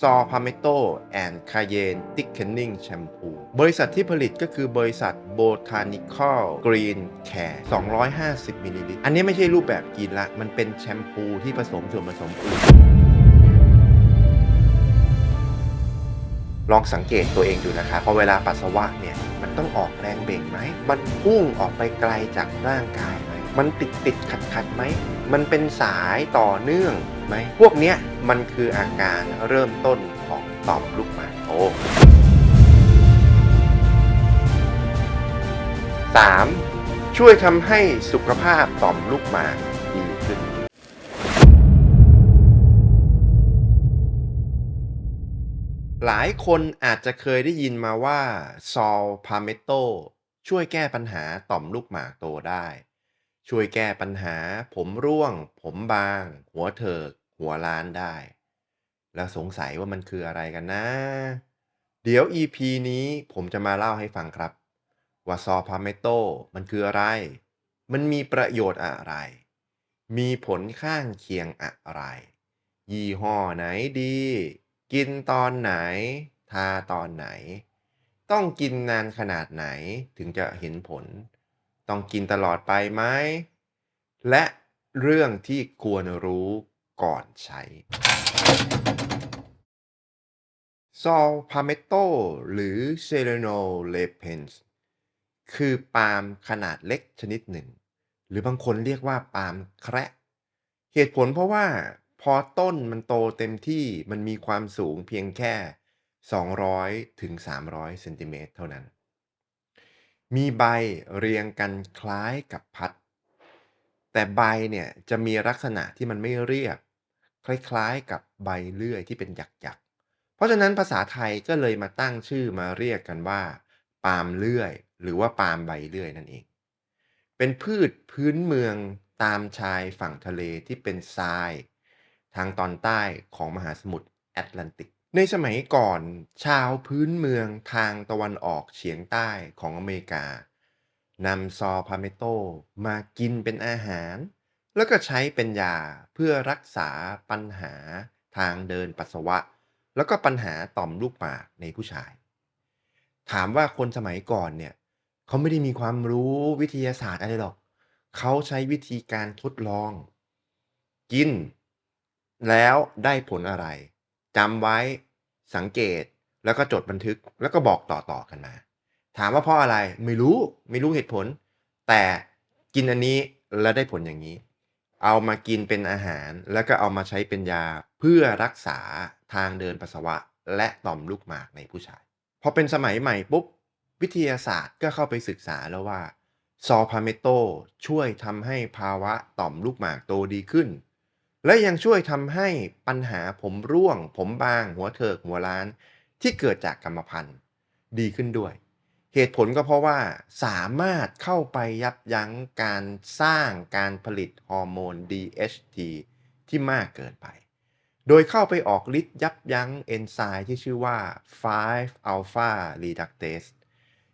ซอพาเมโตแอนคาเยนติ c เคนนิงแชมพูบริษัทที่ผลิตก็คือบริษัท Botanical Green Care 250มิลลิลิตรอันนี้ไม่ใช่รูปแบบกินละ มันเป็นแชมพูที่ผสมส่วนผสมอื่นลองสังเกตตัวเองดูนะครับพอเวลาปัสสาวะเนี่ย มันต้องออกแรงเบ่งไหม มันพุ่งออกไปไกลจากร่างกายไหม มันติดติดขัดขัดไหม มันเป็นสายต่อเนื่องไหมพวกเนี้ยมันคืออาการเริ่มต้นของต่อมลูกหมากโต 3. ช่วยทำให้สุขภาพต่อมลูกหมากดีขึ้น หลายคนอาจจะเคยได้ยินมาว่าซอลพาเมโตช่วยแก้ปัญหาต่อมลูกหมากโตได้ ช่วยแก้ปัญหา ผมร่วง ผมบาง หัวเถิก หัวล้านได้ แล้วสงสัยว่ามันคืออะไรกันนะ เดี๋ยว EP นี้ผมจะมาเล่าให้ฟังครับ ว่าซอพาเมโตมันคืออะไร มันมีประโยชน์อะไร มีผลข้างเคียงอะไร ยี่ห้อไหนดี กินตอนไหน ทาตอนไหน ต้องกินนานขนาดไหนถึงจะเห็นผล ต้องกินตลอดไปไหม และเรื่องที่ควรรู้ก่อนใช้ ซอลพาเมโตหรือเซเรโนเลเพนส์คือปาล์มขนาดเล็กชนิดหนึ่ง หรือบางคนเรียกว่าปาล์มแคระเหตุผลเพราะว่าพอต้นมันโตเต็มที่มันมีความสูงเพียงแค่ 200 ถึง 300 เซนติเมตรเท่านั้น มีใบเรียงกันคล้ายกับพัด แต่ใบเนี่ยจะมีลักษณะที่มันไม่เรียบ คล้ายๆกับใบเลื่อยที่เป็นหยักๆ เพราะฉะนั้นภาษาไทยก็เลยมาตั้งชื่อมาเรียกกันว่า ปาล์มเลื่อย หรือว่าปาล์มใบเลื่อยนั่นเอง เป็นพืชพื้นเมืองตามชายฝั่งทะเลที่เป็นทราย ทางตอนใต้ของมหาสมุทรแอตแลนติก ในสมัยก่อน ชาวพื้นเมืองทางตะวันออกเฉียงใต้ของอเมริกานำซอพาเมโตมากินเป็นอาหาร แล้วก็ใช้เป็นยาเพื่อรักษาปัญหาทางเดินปัสสาวะ แล้วก็ปัญหาต่อมลูกหมากในผู้ชาย ถามว่าคนสมัยก่อนเนี่ยเขาไม่ได้มีความรู้วิทยาศาสตร์อะไรหรอก เขาใช้วิธีการทดลอง กิน แล้วได้ผลอะไร จำไว้สังเกตแล้วก็จดบันทึกแล้วก็บอกต่อๆกันมา ถามว่าเพราะอะไรไม่รู้ไม่รู้เหตุผล แต่กินอันนี้แล้วได้ผลอย่างนี้ เอามากินเป็นอาหาร แล้วก็เอามาใช้เป็นยาเพื่อรักษาทางเดินปัสสาวะ และต่อมลูกหมากในผู้ชายพอเป็นสมัยใหม่ปุ๊บวิทยาศาสตร์ก็เข้าไปศึกษาแล้วว่าซอพาเมโตช่วยทำให้ภาวะต่อมลูกหมากโตดีขึ้น และยังช่วยทำให้ปัญหาผมร่วง ผมบาง หัวเถิกหัวล้าน ที่เกิดจากกรรมพันธุ์ดีขึ้นด้วย เหตุผลก็เพราะว่าสามารถเข้าไปยับยั้งการสร้างการผลิตฮอร์โมน DHT ที่มากเกินไป โดยเข้าไปออกฤทธิ์ยับยั้งเอนไซม์ที่ชื่อว่า 5-alpha reductase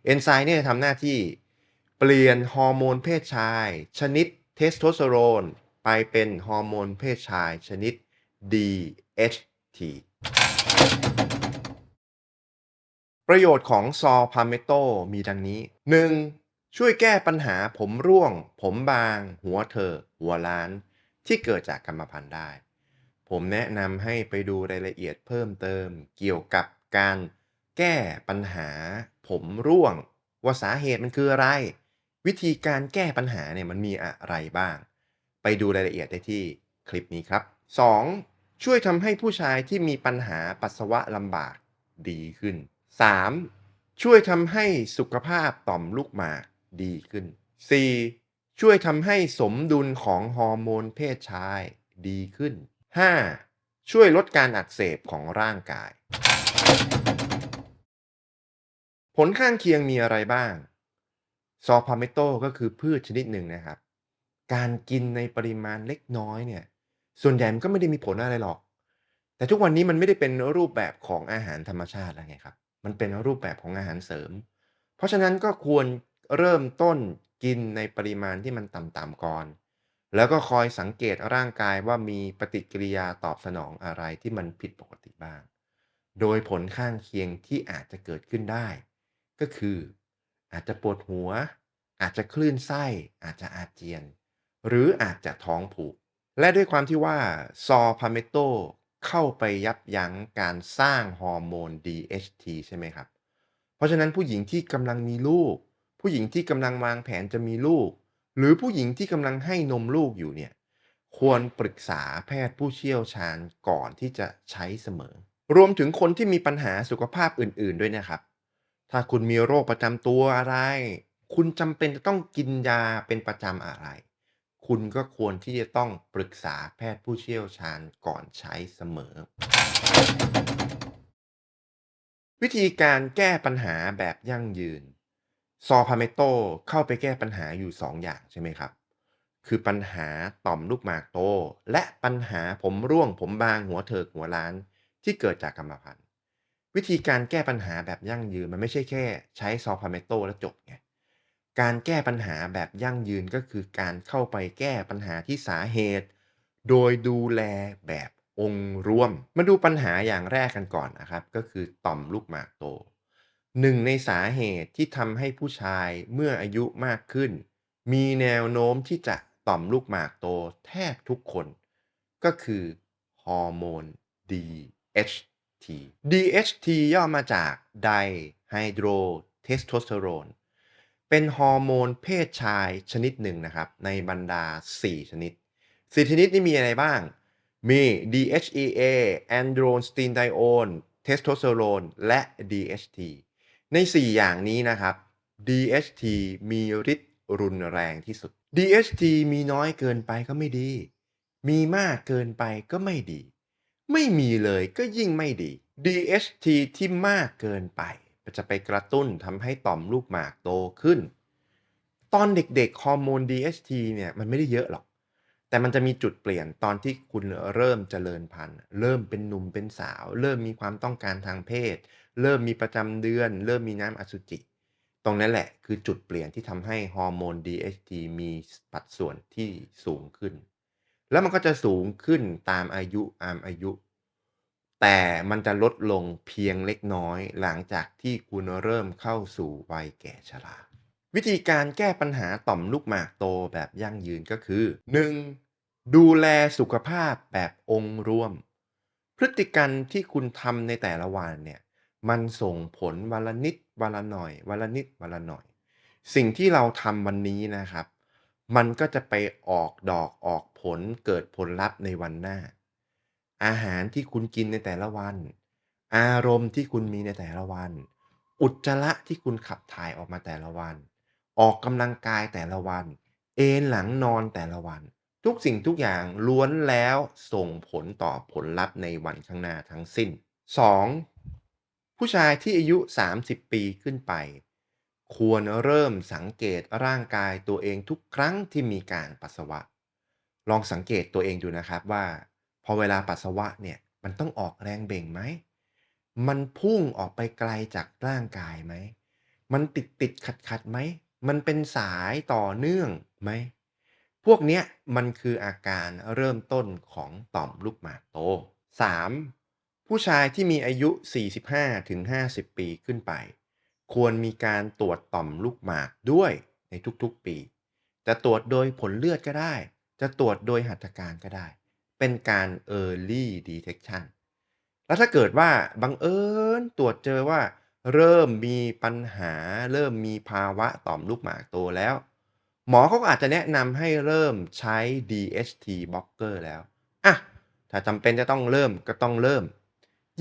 เอนไซม์เนี่ยทำหน้าที่เปลี่ยนฮอร์โมนเพศชาย ชนิดเทสโทสเตอโรน ไปเป็นฮอร์โมนเพศชายชนิด DHT ประโยชน์ของซอพาเมโตมีดังนี้ 1. ช่วยแก้ปัญหาผมร่วง ผมบาง หัวเถิกหัวล้าน ที่เกิดจากกรรมพันธุ์ได้ ผมแนะนำให้ไปดูรายละเอียดเพิ่มเติม เกี่ยวกับการแก้ปัญหา ผมร่วง ว่าสาเหตุมันคืออะไร วิธีการแก้ปัญหาเนี่ยมันมีอะไรบ้าง ไปดูรายละเอียดได้ที่คลิปนี้ครับ 2. ช่วยทำให้ผู้ชายที่มีปัญหาปัสสาวะลำบากดีขึ้น 3. ช่วยทำให้สุขภาพต่อมลูกหมากดีขึ้น 4. ช่วยทำให้สมดุลของฮอร์โมนเพศชายดีขึ้น 5. ช่วยลดการอักเสบของร่างกาย ผลข้างเคียงมีอะไรบ้าง ซอพาเมโตก็คือพืชชนิดหนึ่งนะครับ การกินในปริมาณเล็กน้อยเนี่ย ส่วนใหญ่มันก็ไม่ได้มีผลอะไรหรอก แต่ทุกวันนี้มันไม่ได้เป็นรูปแบบของอาหารธรรมชาติแล้วไงครับ มันเป็นรูปแบบของอาหารเสริม เพราะฉะนั้นก็ควรเริ่มต้นกินในปริมาณที่มันต่ำๆก่อน แล้วก็คอยสังเกตร่างกายว่ามีปฏิกิริยาตอบสนองอะไรที่มันผิดปกติบ้าง โดยผลข้างเคียงที่อาจจะเกิดขึ้นได้ ก็คืออาจจะปวดหัว อาจจะคลื่นไส้ อาจจะอาเจียน หรืออาจจะท้องผูก และด้วยความที่ว่าซอพาเมโตเข้าไปยับยั้งการสร้างฮอร์โมน DHT ใช่ไหมครับ เพราะฉะนั้นผู้หญิงที่กำลังมีลูก ผู้หญิงที่กำลังวางแผนจะมีลูก หรือผู้หญิงที่กำลังให้นมลูกอยู่เนี่ยควรปรึกษาแพทย์ผู้เชี่ยวชาญก่อนที่จะใช้เสมอ รวมถึงคนที่มีปัญหาสุขภาพอื่น ๆ ด้วยนะครับ ถ้าคุณมีโรคประจำตัวอะไร คุณจำเป็นจะต้องกินยาเป็นประจำอะไร คุณก็ควรที่จะต้องปรึกษาแพทย์ผู้เชี่ยวชาญก่อนใช้เสมอ วิธีการแก้ปัญหาแบบยั่งยืน ซอพาเมโตเข้าไปแก้ปัญหาอยู่ 2 อย่างใช่ไหมครับ คือปัญหาต่อมลูกหมากโต และปัญหาผมร่วงผมบางหัวเถิกหัวล้านที่เกิดจากกรรมพันธุ์วิธีการแก้ปัญหาแบบยั่งยืนมันไม่ใช่แค่ ใช้ซอพาเมโตแล้วจบไง การแก้ปัญหาแบบยั่งยืนก็คือการเข้าไปแก้ปัญหาที่สาเหตุ โดยดูแลแบบองค์รวม มาดูปัญหาอย่างแรกกันก่อนนะครับ ก็คือต่อมลูกหมากโตหนึ่งในสาเหตุที่ทำให้ผู้ชายเมื่ออายุมากขึ้น มีแนวโน้มที่จะต่อมลูกหมากโตแทบทุกคน ก็คือฮอร์โมน DHT DHT ย่อมาจากไดไฮโดรเทสโทสเตอโรน เป็นฮอร์โมนเพศชายชนิดหนึ่งนะครับ ในบรรดา 4 ชนิด 4 ชนิดนี้มีอะไรบ้าง มี DHEA แอนโดรสตีนไดโอนเทสโทสเตอโรนและ DHT ใน 4 อย่างนี้นะครับ DHT มีฤทธิ์รุนแรงที่สุด DHT มีน้อยเกินไปก็ไม่ดี มีมากเกินไปก็ไม่ดี ไม่มีเลยก็ยิ่งไม่ดี DHT ที่มากเกินไป จะไปกระตุ้นทำให้ต่อมลูกหมากโตขึ้น ตอนเด็กๆฮอร์โมน DHT เนี่ยมันไม่ได้เยอะหรอก แต่มันจะมีจุดเปลี่ยนตอนที่คุณเริ่มเจริญพันธุ์ เริ่มเป็นหนุ่มเป็นสาว เริ่มมีความต้องการทางเพศ เริ่มมีประจำเดือน เริ่มมีน้ำอสุจิ ตรงนั้นแหละคือจุดเปลี่ยนที่ทำให้ฮอร์โมน DHT มีสัดส่วนที่สูงขึ้น แล้วมันก็จะสูงขึ้นตามอายุตามอายุ แต่มันจะลดลงเพียงเล็กน้อยหลังจากที่คุณเริ่มเข้าสู่วัยแก่ชรา วิธีการแก้ปัญหาต่อมลูกหมากโตแบบยั่งยืนก็คือ 1. ดูแลสุขภาพแบบองค์รวม พฤติกรรมที่คุณทำในแต่ละวันเนี่ยมันส่งผลวันละนิดวันละหน่อยวันละนิดวันละหน่อย สิ่งที่เราทำวันนี้นะครับ มันก็จะไปออกดอกออกผลเกิดผลลัพธ์ในวันหน้า อาหารที่คุณกินในแต่ละวัน อารมณ์ที่คุณมีในแต่ละวัน อุจจาระที่คุณขับถ่ายออกมาแต่ละวัน ออกกำลังกายแต่ละวัน เอนหลังนอนแต่ละวัน ทุกสิ่งทุกอย่างล้วนแล้วส่งผลต่อผลลัพธ์ในวันข้างหน้าทั้งสิ้น 2. ผู้ชายที่อายุ 30 ปีขึ้นไป ควรเริ่มสังเกตร่างกายตัวเองทุกครั้งที่มีการปัสสาวะ ลองสังเกตตัวเองดูนะครับว่า พอเวลาปัสสาวะเนี่ยมันต้องออกแรงเบ่งไหม มันพุ่งออกไปไกลจากร่างกายไหม มันติดติดขัดขัดไหม มันเป็นสายต่อเนื่องไหม พวกเนี้ยมันคืออาการเริ่มต้นของต่อมลูกหมากโต 3. ผู้ชายที่มีอายุ 45-50 ปีขึ้นไป ควรมีการตรวจต่อมลูกหมากด้วยในทุกๆปี จะตรวจโดยผลเลือดก็ได้ จะตรวจโดยหัตถการก็ได้ เป็นการ early detection แล้วถ้าเกิดว่าบังเอิญตรวจเจอว่า เริ่มมีปัญหา เริ่มมีภาวะต่อมลูกหมากโตแล้ว หมอเขาก็อาจจะแนะนำให้เริ่มใช้ DHT blocker แล้วอะถ้าจำเป็นจะต้องเริ่มก็ต้องเริ่ม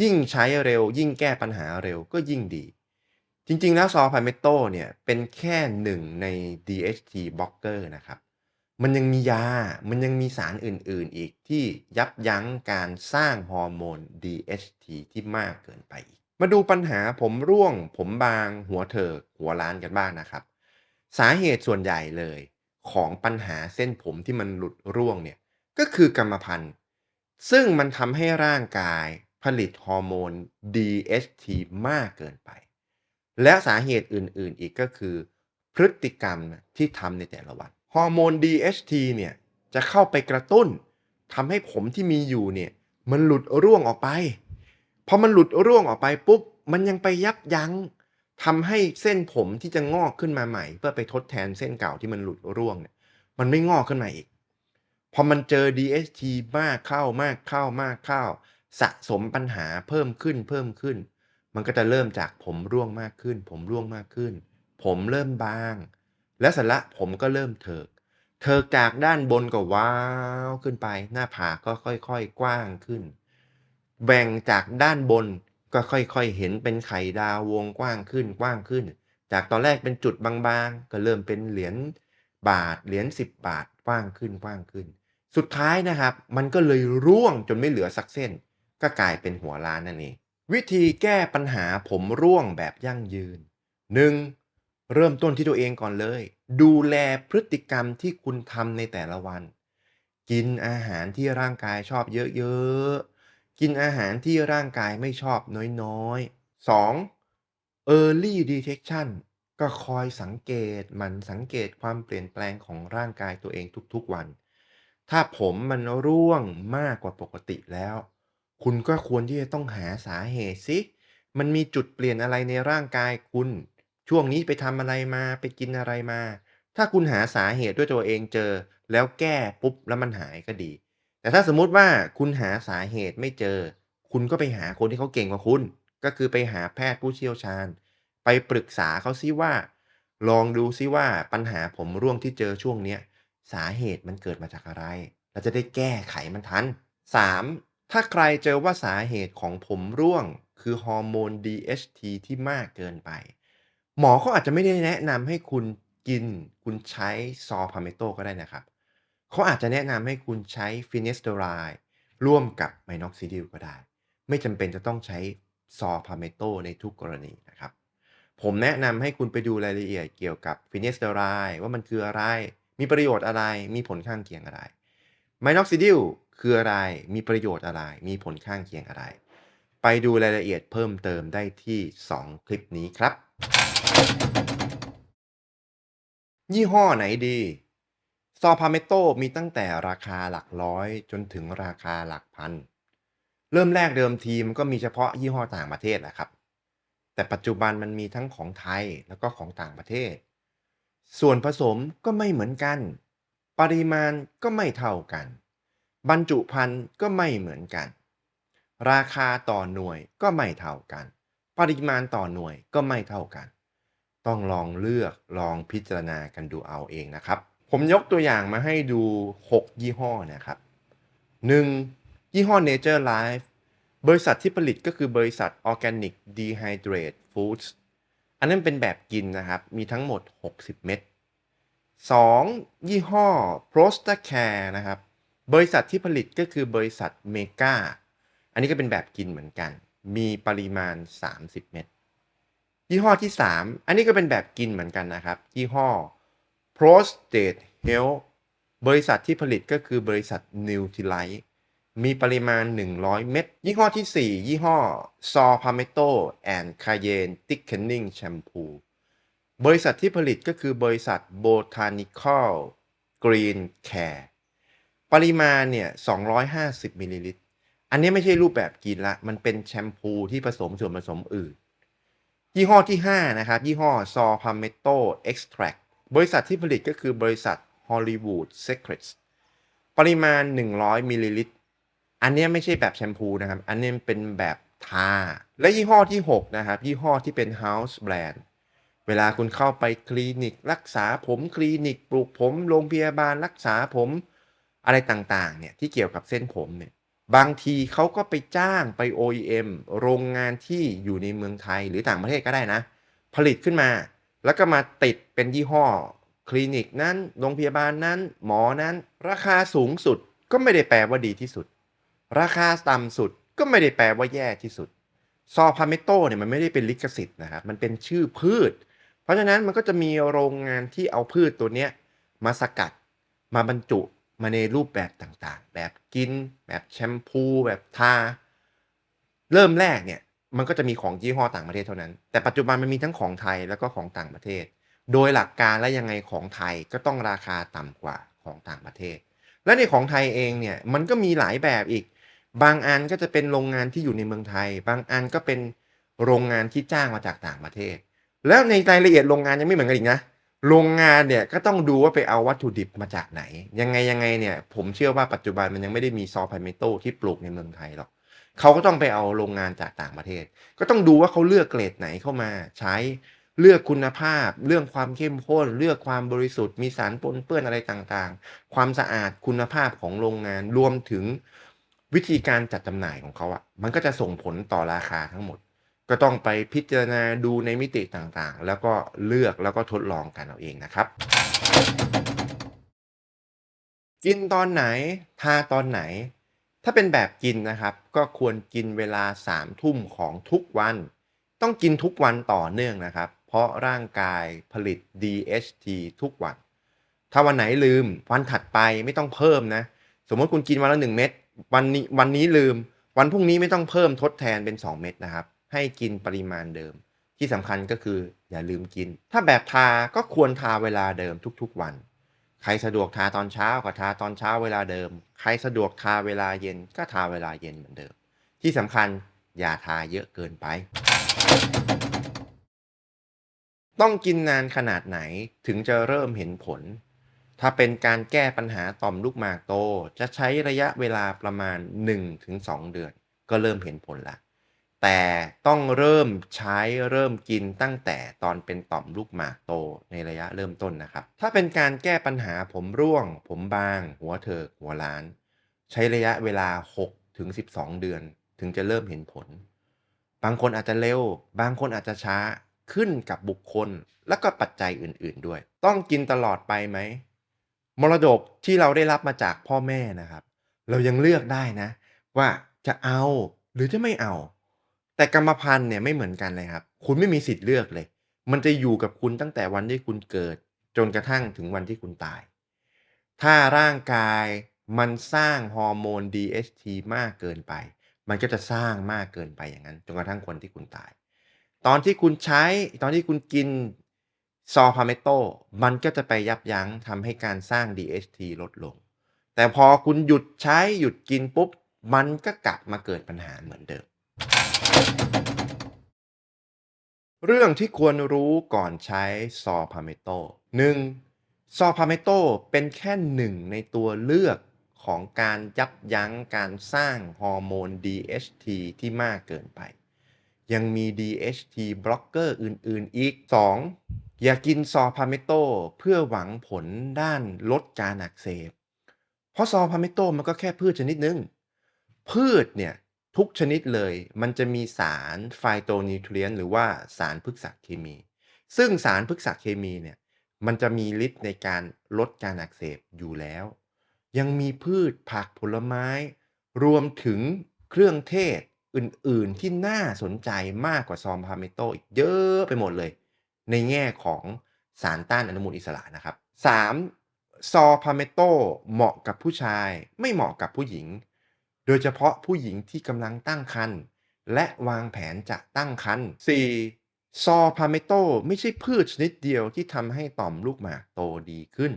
ยิ่งใช้เร็ว ยิ่งแก้ปัญหาเร็วก็ยิ่งดี จริงๆแล้วซอพาเมโตเนี่ยเป็นแค่หนึ่งใน DHT blocker นะครับ มันยังมียา มันยังมีสารอื่นๆอีกที่ยับยั้งการสร้างฮอร์โมน DHT ที่มากเกินไปอีก มาดูปัญหาผมร่วง ผมบาง หัวเถิก หัวล้านกันบ้างนะครับ สาเหตุส่วนใหญ่เลยของปัญหาเส้นผมที่มันหลุดร่วงเนี่ยก็คือกรรมพันธุ์ ซึ่งมันทำให้ร่างกายผลิตฮอร์โมน DHT มากเกินไป และสาเหตุอื่นๆอีกก็คือ พฤติกรรมที่ทำในแต่ละวัน ฮอร์โมน DHT เนี่ยจะเข้าไปกระตุ้นทำให้ผมที่มีอยู่เนี่ยมันหลุดร่วงออกไป พอมันหลุดร่วงออกไปปุ๊บ มันยังไปยับยั้งทำให้เส้นผมที่จะงอกขึ้นมาใหม่ เพื่อไปทดแทนเส้นเก่าที่มันหลุดร่วงเนี่ยมันไม่งอกขึ้นมาอีก พอมันเจอ DHT มากเข้ามากเข้ามากเข้า สะสมปัญหาเพิ่มขึ้นเพิ่มขึ้น มันก็จะเริ่มจากผมร่วงมากขึ้น ผมร่วงมากขึ้น ผมเริ่มบาง และเสร็จล้วผมก็เริ่มเถิก เถิกจากด้านบนก็ว้าวขึ้นไป หน้าผากก็ค่อยๆกว้างขึ้น แบ่งจากด้านบนก็ค่อยๆเห็นเป็นไข่ดาววงกว้างขึ้นกว้างขึ้น จากตอนแรกเป็นจุดบางๆ ก็เริ่มเป็นเหรียญบาทเหรียญ10 บาทกว้างขึ้นกว้างขึ้น สุดท้ายนะครับ มันก็เลยร่วงจนไม่เหลือสักเส้น ก็กลายเป็นหัวล้านนั่นเองวิธีแก้ปัญหาผมร่วงแบบยั่งยืน 1. เริ่มต้นที่ตัวเองก่อนเลย ดูแลพฤติกรรมที่คุณทำในแต่ละวัน กินอาหารที่ร่างกายชอบเยอะๆ กินอาหารที่ร่างกายไม่ชอบน้อยๆ 2. Early Detection ก็คอยสังเกตมันสังเกตความเปลี่ยนแปลงของร่างกายตัวเองทุกๆวัน ถ้าผมมันร่วงมากกว่าปกติแล้ว คุณก็ควรที่จะต้องหาสาเหตุสิ มันมีจุดเปลี่ยนอะไรในร่างกายคุณ ช่วงนี้ไปทำอะไรมา ไปกินอะไรมา ถ้าคุณหาสาเหตุด้วยตัวเองเจอ แล้วแก้ปุ๊บแล้วมันหายก็ดี แต่ถ้าสมมุติว่าคุณหาสาเหตุไม่เจอ คุณก็ไปหาคนที่เขาเก่งกว่าคุณ ก็คือไปหาแพทย์ผู้เชี่ยวชาญ ไปปรึกษาเขาซิว่า ลองดูซิว่าปัญหาผมร่วงที่เจอช่วงเนี้ยสาเหตุมันเกิดมาจากอะไร เราจะได้แก้ไขมันทัน 3. ถ้าใครเจอว่าสาเหตุของผมร่วง คือฮอร์โมน DHT ที่มากเกินไป หมอเขาอาจจะไม่ได้แนะนำให้คุณกิน คุณใช้ซอพาเมโตก็ได้นะครับ เขาอาจจะแนะนำให้คุณใช้ฟินิสเตอไรด์ร่วมกับไมน็อกซิดิลก็ได้ ไม่จำเป็นจะต้องใช้ซอพาเมโตในทุกกรณีนะครับ ผมแนะนำให้คุณไปดูรายละเอียดเกี่ยวกับฟินิสเตอไรด์ว่ามันคืออะไร มีประโยชน์อะไร มีผลข้างเคียงอะไร ไมน็อกซิดิลคืออะไร มีประโยชน์อะไร มีผลข้างเคียงอะไร ไปดูรายละเอียดเพิ่มเติมได้ที่ 2 คลิปนี้ครับ ยี่ห้อไหนดี ซอพาเมโตมีตั้งแต่ราคาหลักร้อยจนถึงราคาหลักพัน เริ่มแรกเดิมทีมันก็มีเฉพาะยี่ห้อต่างประเทศแหละครับ แต่ปัจจุบันมันมีทั้งของไทยแล้วก็ของต่างประเทศ ส่วนผสมก็ไม่เหมือนกัน ปริมาณก็ไม่เท่ากัน บรรจุภัณฑ์ก็ไม่เหมือนกัน ราคาต่อหน่วยก็ไม่เท่ากัน ปริมาณต่อหน่วยก็ไม่เท่ากัน ต้องลองเลือกลองพิจารณากันดูเอาเองนะครับ ผมยกตัวอย่างมาให้ดู 6 ยี่ห้อนะครับ 1. ยี่ห้อ Nature Life บริษัทที่ผลิตก็คือบริษัท Organic Dehydrate Foods อันนั้นเป็นแบบกินนะครับ มีทั้งหมด 60 เม็ด 2. ยี่ห้อ Prostacare นะครับ บริษัทที่ผลิตก็คือบริษัทเมกาอันนี้ก็เป็นแบบกินเหมือนกัน มีปริมาณ 30 เม็ด ยี่ห้อที่ 3 อันนี้ก็เป็นแบบกินเหมือนกันนะครับ ยี่ห้อ Prostate Health บริษัทที่ผลิตก็คือบริษัท Nutrilite มีปริมาณ 100 เม็ด ยี่ห้อที่ 4 ยี่ห้อ Saw Palmetto and Cayenne Thickening Shampoo บริษัทที่ผลิตก็คือบริษัท Botanical Green Care ปริมาณเนี่ย 250 มิลลิลิตร อันนี้ไม่ใช่รูปแบบกินละ มันเป็นแชมพูที่ผสมส่วนผสมอื่น ยี่ห้อที่ 5 นะครับ ยี่ห้อ Saw Palmetto Extract บริษัทที่ผลิตก็คือบริษัท Hollywood Secrets ปริมาณ 100มิลลิลิตรอันนี้ไม่ใช่แบบแชมพูนะครับ อันนี้เป็นแบบทา และยี่ห้อที่ 6 นะครับ ยี่ห้อที่เป็น House Brand เวลาคุณเข้าไปคลินิก รักษาผมคลินิก ปลูกผม โรงพยาบาลรักษาผมอะไรต่างๆเนี่ยที่เกี่ยวกับเส้นผมเนี่ย บางทีเขาก็ไปจ้างไป OEM โรงงานที่อยู่ในเมืองไทยหรือต่างประเทศก็ได้นะ ผลิตขึ้นมา แล้วก็มาติดเป็นยี่ห้อ คลินิกนั้นโรงพยาบาลนั้น หมอนั้น ราคาสูงสุดก็ไม่ได้แปลว่าดีที่สุด ราคาต่ำสุดก็ไม่ได้แปลว่าแย่ที่สุด ซอพาเมโตเนี่ยมันไม่ได้เป็นลิขสิทธิ์นะครับมันเป็นชื่อพืช เพราะฉะนั้นมันก็จะมีโรงงานที่เอาพืชตัวเนี้ยมาสกัดมาบรรจุ มาในรูปแบบต่างๆ แบบกิน แบบแชมพู แบบทา เริ่มแรกเนี่ยมันก็จะมีของยี่ห้อต่างประเทศเท่านั้น แต่ปัจจุบันมันมีทั้งของไทยแล้วก็ของต่างประเทศ โดยหลักการและยังไงของไทยก็ต้องราคาต่ำกว่าของต่างประเทศ และในของไทยเองเนี่ยมันก็มีหลายแบบอีก บางอันก็จะเป็นโรงงานที่อยู่ในเมืองไทย บางอันก็เป็นโรงงานที่จ้างมาจากต่างประเทศ แล้วในรายละเอียดโรงงานยังไม่เหมือนกันอีกนะ โรงงานเนี่ยก็ต้องดูว่าไปเอาวัตถุดิบมาจากไหน ยังไงยังไงเนี่ยผมเชื่อว่าปัจจุบันมันยังไม่ได้มีซอพาเมโตที่ปลูกในเมืองไทยหรอกเขาก็ต้องไปเอาโรงงานจากต่างประเทศ ก็ต้องดูว่าเขาเลือกเกรดไหนเข้ามาใช้เลือกคุณภาพ เรื่องความเข้มข้น เลือกความบริสุทธิ์ มีสารปนเปื้อนอะไรต่างๆ ความสะอาดคุณภาพของโรงงานรวมถึงวิธีการจัดจำหน่ายของเขาอะมันก็จะส่งผลต่อราคาทั้งหมด ก็ต้องไปพิจารณาดูในมิติต่างๆ แล้วก็เลือกแล้วก็ทดลองกันเอาเองนะครับ กินตอนไหน ทาตอนไหน ถ้าเป็นแบบกินนะครับ ก็ควรกินเวลา3ทุ่มของทุกวัน ต้องกินทุกวันต่อเนื่องนะครับ เพราะร่างกายผลิต DHT ทุกวัน ถ้าวันไหนลืม วันถัดไปไม่ต้องเพิ่มนะ สมมติคุณกินวันละ 1 เม็ดวันนี้วันนี้ลืม วันพรุ่งนี้ไม่ต้องเพิ่มทดแทนเป็น 2 เม็ดนะครับ ให้กินปริมาณเดิม ที่สำคัญก็คืออย่าลืมกิน ถ้าแบบทาก็ควรทาเวลาเดิมทุกๆวัน ใครสะดวกทาตอนเช้าก็ทาตอนเช้าเวลาเดิม ใครสะดวกทาเวลาเย็นก็ทาเวลาเย็นเหมือนเดิม ที่สำคัญอย่าทาเยอะเกินไป ต้องกินนานขนาดไหนถึงจะเริ่มเห็นผล ถ้าเป็นการแก้ปัญหาต่อมลูกหมากโต จะใช้ระยะเวลาประมาณ 1-2 เดือน ก็เริ่มเห็นผลละ แต่ต้องเริ่มใช้เริ่มกินตั้งแต่ตอนเป็นต่อมลูกหมากโตในระยะเริ่มต้นนะครับ ถ้าเป็นการแก้ปัญหาผมร่วง ผมบาง หัวเถิกหัวล้าน ใช้ระยะเวลา6-12 เดือน ถึงจะเริ่มเห็นผล บางคนอาจจะเร็ว บางคนอาจจะช้าขึ้นกับบุคคล และก็ปัจจัยอื่น ๆ ด้วย ต้องกินตลอดไปไหมมรดกที่เราได้รับมาจากพ่อแม่นะครับ เรายังเลือกได้นะ ว่าจะเอาหรือจะไม่เอา แต่กรรมพันธุ์เนี่ยไม่เหมือนกันเลยครับ คุณไม่มีสิทธิ์เลือกเลย มันจะอยู่กับคุณตั้งแต่วันที่คุณเกิด จนกระทั่งถึงวันที่คุณตาย ถ้าร่างกายมันสร้างฮอร์โมน DHT มากเกินไป มันก็จะสร้างมากเกินไปอย่างนั้น จนกระทั่งคนที่คุณตาย ตอนที่คุณใช้ ตอนที่คุณกินซอพาเมโต มันก็จะไปยับยั้งทำให้การสร้าง DHT ลดลง แต่พอคุณหยุดใช้หยุดกินปุ๊บ มันก็กลับมาเกิดปัญหาเหมือนเดิม เรื่องที่ควรรู้ก่อนใช้ซอพาเมโต 1. ซอพาเมโตเป็นแค่หนึ่งในตัวเลือกของการยับยั้งการสร้างฮอร์โมน DHT ที่มากเกินไป ยังมี DHT บล็อกเกอร์อื่น ๆ อีก 2. อย่ากินซอพาเมโตเพื่อหวังผลด้านลดการอักเสบ เพราะซอพาเมโตมันก็แค่พืชชนิดหนึ่งพืชเนี่ย ทุกชนิดเลย มันจะมีสารไฟโตนิวทรียนหรือว่าสารพฤกษเคมี ซึ่งสารพฤกษเคมีเนี่ยมันจะมีฤทธิ์ในการลดการอักเสบอยู่แล้ว ยังมีพืชผักผลไม้ รวมถึงเครื่องเทศอื่นๆ ที่น่าสนใจมากกว่าซอมพาเมโตอีกเยอะไปหมดเลย ในแง่ของสารต้านอนุมูลอิสระนะครับ 3. ซอพาเมโตเหมาะกับผู้ชาย ไม่เหมาะกับผู้หญิง โดยเฉพาะผู้หญิงที่กำลังตั้งครรภ์และวางแผนจะตั้งครรภ์ 4. ซอพาเมโตไม่ใช่พืชชนิดเดียวที่ทำให้ต่อมลูกหมากโตดีขึ้น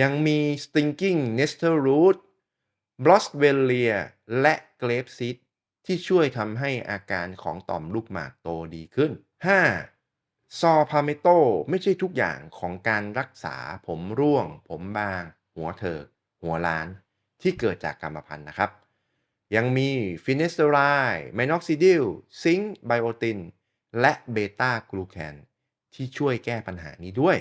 ยังมี stinking nestle root b l o s w e l l i a และ grape seed ที่ช่วยทำให้อาการของต่อมลูกหมากโตดีขึ้น 5. ซอพาเมโตไม่ใช่ทุกอย่างของการรักษาผมร่วง ผมบาง หัวเถิกหัวล้าน ที่เกิดจากกรรมพันธุ์นะครับ ยังมีฟินเนสเตอไรด์ไมนอกซิดิลซิงค์ไบโอติน และเบต้ากลูแคนที่ช่วยแก้ปัญหานี้ด้วย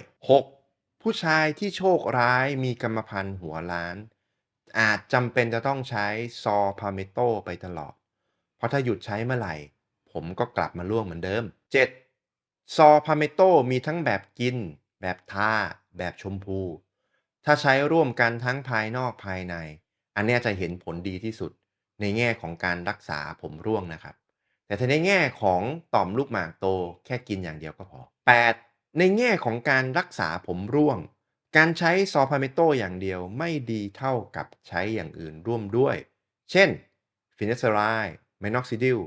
6. ผู้ชายที่โชคร้ายมีกรรมพันธุ์หัวล้าน อาจจำเป็นจะต้องใช้ซอพาเมโตไปตลอด เพราะถ้าหยุดใช้เมื่อไหร่ ผมก็กลับมาร่วงเหมือนเดิม 7. ซอพาเมโตมีทั้งแบบกิน แบบทาแบบชมพู ถ้าใช้ร่วมกันทั้งภายนอกภายใน อันนี้จะเห็นผลดีที่สุด ในแง่ของการรักษาผมร่วงนะครับ แต่ถ้าในแง่ของต่อมลูกหมากโตแค่กินอย่างเดียวก็พอ 8. ในแง่ของการรักษาผมร่วง การใช้ซอพาเมโตอย่างเดียวไม่ดีเท่ากับใช้อย่างอื่นร่วมด้วย เช่นฟินเนสเซอไรด์ไมนอกซิดิล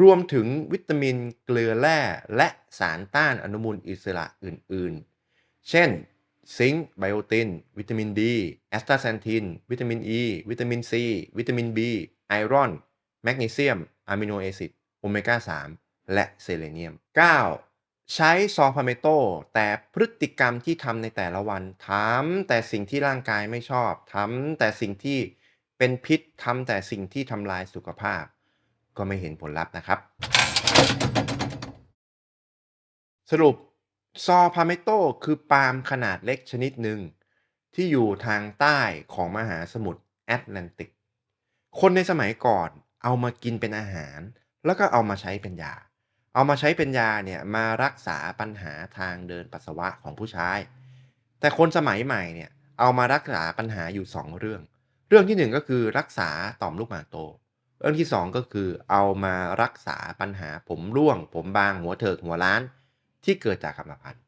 รวมถึงวิตามินเกลือแร่และสารต้านอนุมูลอิสระอื่นๆ เช่น ซิงค์ไบโอติน วิตามินดีแอสตาแซนทิน วิตามินอ e, ีวิตามินซีวิตามิน B ไอรอนแมกนีเซียมอะมิโนแอซิดโอเมก้า 3 และเซเลเนียม 9. ใช้ซอพาเมโตแต่พฤติกรรมที่ทำในแต่ละวันทำแต่สิ่งที่ร่างกายไม่ชอบทำแต่สิ่งที่เป็นพิษทำแต่สิ่งที่ทำลายสุขภาพ ก็ไม่เห็นผลลัพธ์นะครับ สรุป ซอพาเมโตคือปาล์มขนาดเล็กชนิดหนึ่ง ที่อยู่ทางใต้ของมหาสมุทรแอตแลนติก คนในสมัยก่อนเอามากินเป็นอาหาร แล้วก็เอามาใช้เป็นยา เอามาใช้เป็นยาเนี่ยมารักษาปัญหาทางเดินปัสสาวะของผู้ชาย แต่คนสมัยใหม่เนี่ยเอามารักษาปัญหาอยู่ 2 เรื่อง เรื่องที่ 1 ก็คือรักษาต่อมลูกหมากโต เรื่องที่ 2 ก็คือเอามารักษาปัญหาผมร่วง ผมบางหัวเถิกหัวล้าน ที่เกิดจากกรรมพันธุ์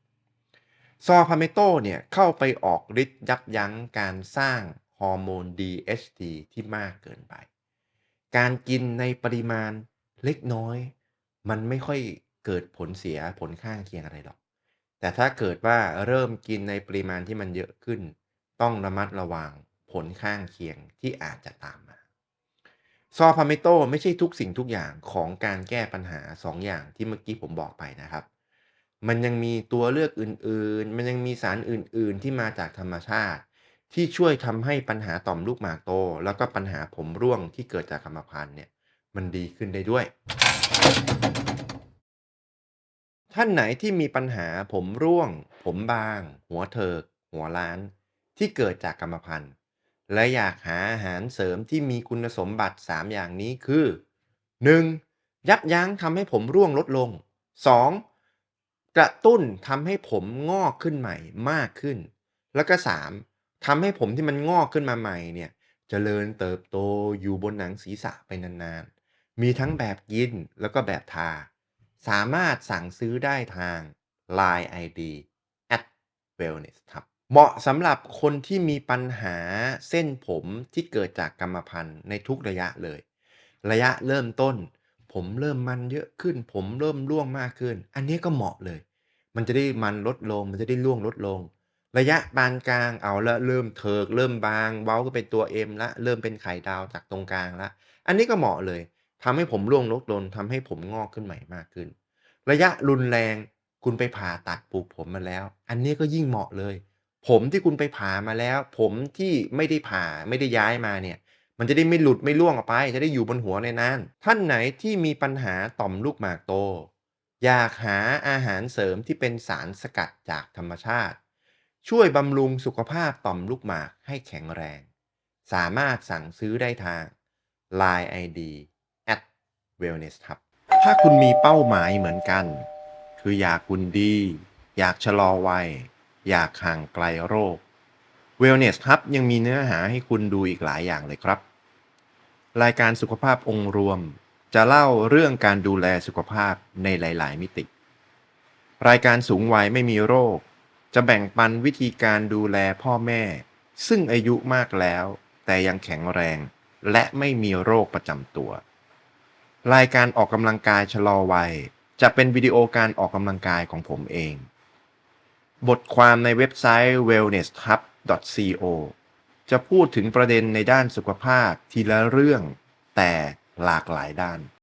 ซอพาเมโตเนี่ยเข้าไปออกฤทธิ์ยับยั้งการสร้างฮอร์โมน DHT ที่มากเกินไป การกินในปริมาณเล็กน้อย มันไม่ค่อยเกิดผลเสียผลข้างเคียงอะไรหรอก แต่ถ้าเกิดว่าเริ่มกินในปริมาณที่มันเยอะขึ้น ต้องระมัดระวังผลข้างเคียงที่อาจจะตามมา ซอพาเมโตไม่ใช่ทุกสิ่งทุกอย่างของการแก้ปัญหา 2อย่างที่เมื่อกี้ผมบอกไปนะครับ มันยังมีตัวเลือกอื่นๆ มันยังมีสารอื่นๆ ที่มาจากธรรมชาติ ที่ช่วยทำให้ปัญหาต่อมลูกหมากโต แล้วก็ปัญหาผมร่วงที่เกิดจากกรรมพันธุ์เนี่ยมันดีขึ้นได้ด้วย ท่านไหนที่มีปัญหาผมร่วง ผมบาง หัวเถิก หัวล้าน ที่เกิดจากกรรมพันธุ์และอยากหาอาหารเสริมที่มีคุณสมบัติ 3 อย่างนี้คือ 1. ยับยั้งทำให้ผมร่วงลดลง 2. กระตุ้นทำให้ผมงอกขึ้นใหม่มากขึ้น แล้วก็ 3. ทำให้ผมที่มันงอกขึ้นมาใหม่เนี่ยเจริญเติบโตอยู่บนหนังศีรษะไปนานๆ มีทั้งแบบกินแล้วก็แบบทา สามารถสั่งซื้อได้ทาง Line ID @wellness ครับ เหมาะสำหรับคนที่มีปัญหาเส้นผมที่เกิดจากกรรมพันธุ์ในทุกระยะเลย ระยะเริ่มต้นผมเริ่มมันเยอะขึ้น ผมเริ่มร่วงมากขึ้น อันนี้ก็เหมาะเลย มันจะได้มันลดลง มันจะได้ร่วงลดลง ระยะปานกลางเอาละเริ่มเถิกเริ่มบางเว้าก็เป็นตัว M แล้วเริ่มเป็นไข่ดาวจากตรงกลางล้วอันนี้ก็เหมาะเลยทำให้ผมร่วงลดลงทำให้ผมงอกขึ้นใหม่มากขึ้น ระยะรุนแรงคุณไปผ่าตัดปลูกผมมาแล้ว อันนี้ก็ยิ่งเหมาะเลย ผมที่คุณไปผ่ามาแล้ว ผมที่ไม่ได้ผ่าไม่ได้ย้ายมาเนี่ย มันจะได้ไม่หลุดไม่ร่วงออกไป จะได้อยู่บนหัวในนั้นท่านไหนที่มีปัญหาต่อมลูกหมากโต อยากหาอาหารเสริมที่เป็นสารสกัดจากธรรมชาติ ช่วยบำรุงสุขภาพต่อมลูกหมากให้แข็งแรง สามารถสั่งซื้อได้ทาง Line ID @wellness ครับ ถ้าคุณมีเป้าหมายเหมือนกัน คืออยากคุณดี อยากชะลอวัย อยากห่างไกลโรค Wellness ครับยังมีเนื้อหาให้คุณดูอีกหลายอย่างเลยครับ รายการสุขภาพองค์รวม จะเล่าเรื่องการดูแลสุขภาพในหลาย ๆ มิติ รายการสูงวัยไม่มีโรค จะแบ่งปันวิธีการดูแลพ่อแม่ ซึ่งอายุมากแล้ว แต่ยังแข็งแรง และไม่มีโรคประจำตัว รายการออกกำลังกายชะลอวัย จะเป็นวิดีโอการออกกำลังกายของผมเอง บทความในเว็บไซต์ wellnesshub.co จะพูดถึงประเด็นในด้านสุขภาพทีละเรื่อง แต่ หลากหลายด้าน